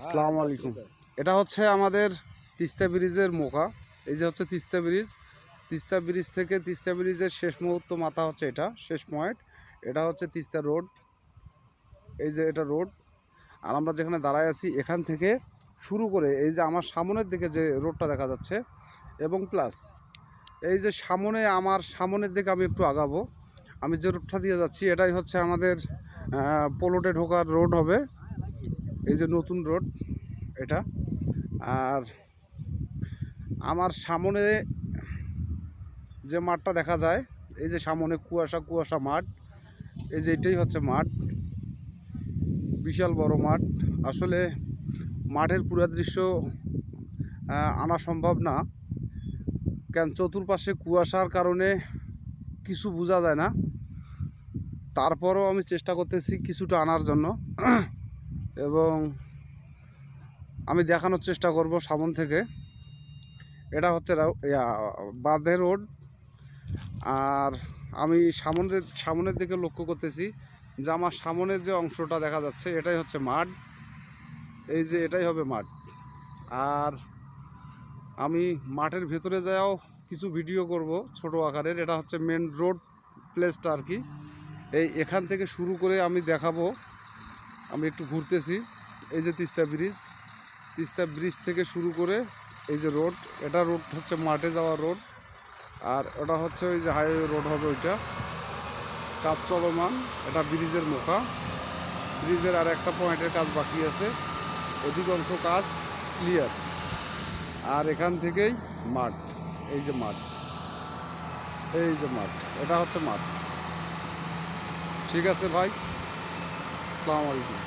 আসসালামু আলাইকুম। এটা হচ্ছে আমাদের তিস্তা ব্রিজের মোকা। এই যে হচ্ছে তিস্তা ব্রিজ। তিস্তা ব্রিজ থেকে তিস্তা ব্রিজের শেষ মুহূর্ত মাথা হচ্ছে এটা শেষ পয়েন্ট। এটা হচ্ছে তিস্তা রোড। এই যে এটা রোড। আর আমরা যেখানে দাঁড়ায় আছি এখান থেকে শুরু করে এই যে আমার সামনের দিকে যে রোডটা দেখা যাচ্ছে এবং প্লাস এই যে সামনে আমার সামনের দিকে আমি একটু আগাবো। আমি যে রোডটা দিয়ে যাচ্ছি এটাই হচ্ছে আমাদের পোলোটে ঢোকার রোড হবে। এই যে নতুন রোড, এটা। আর আমার সামনে যে মাঠটা দেখা যায়, এই যে সামনে কুয়াশা কুয়াশা মাঠ, এই যে এটাই হচ্ছে মাঠ। বিশাল বড় মাঠ। আসলে মাঠের পুরো দৃশ্য আনা সম্ভব না। কেন চতুর্পাশে কুয়াশার কারণে কিছু বোঝা যায় না। তারপরও আমি চেষ্টা করতেছি কিছুটা আনার জন্য। এবং আমি দেখানোর চেষ্টা করব সামন থেকে। এটা হচ্ছে বাঁধে রোড। আর আমি সামনের সামনের দিকে লক্ষ্য করতেছি যে আমার সামনের যে অংশটা দেখা যাচ্ছে, এটাই হচ্ছে মাঠ। এই যে এটাই হবে মাঠ। আর আমি মাঠের ভেতরে যাও কিছু ভিডিও করব ছোট আকারের। এটা হচ্ছে মেন রোড প্লেসটা আর কি। এই এখান থেকে শুরু করে আমি দেখাবো আমি একটু ঘুরতেছি। এই যে তিস্তা ব্রিজ তিস্তা ব্রিজ থেকে শুরু করে এই যে রোড, এটা রোড হচ্ছে মাঠে যাওয়ার রোড, আর ওটা হচ্ছে ওই যে হাইওয়ে রোড হবে ওইটা। কাজ চলমান, এটা ব্রিজের মুখা। ব্রিজের আর একটা পয়েন্টের কাজ বাকি আছে, অধিকাংশ কাজ ক্লিয়ার আর এখান থেকেই মাঠ, এই যে মাঠ। এই যে মাঠ, এটা হচ্ছে মাঠ। ঠিক আছে ভাই? আসসালামু আলাইকুম।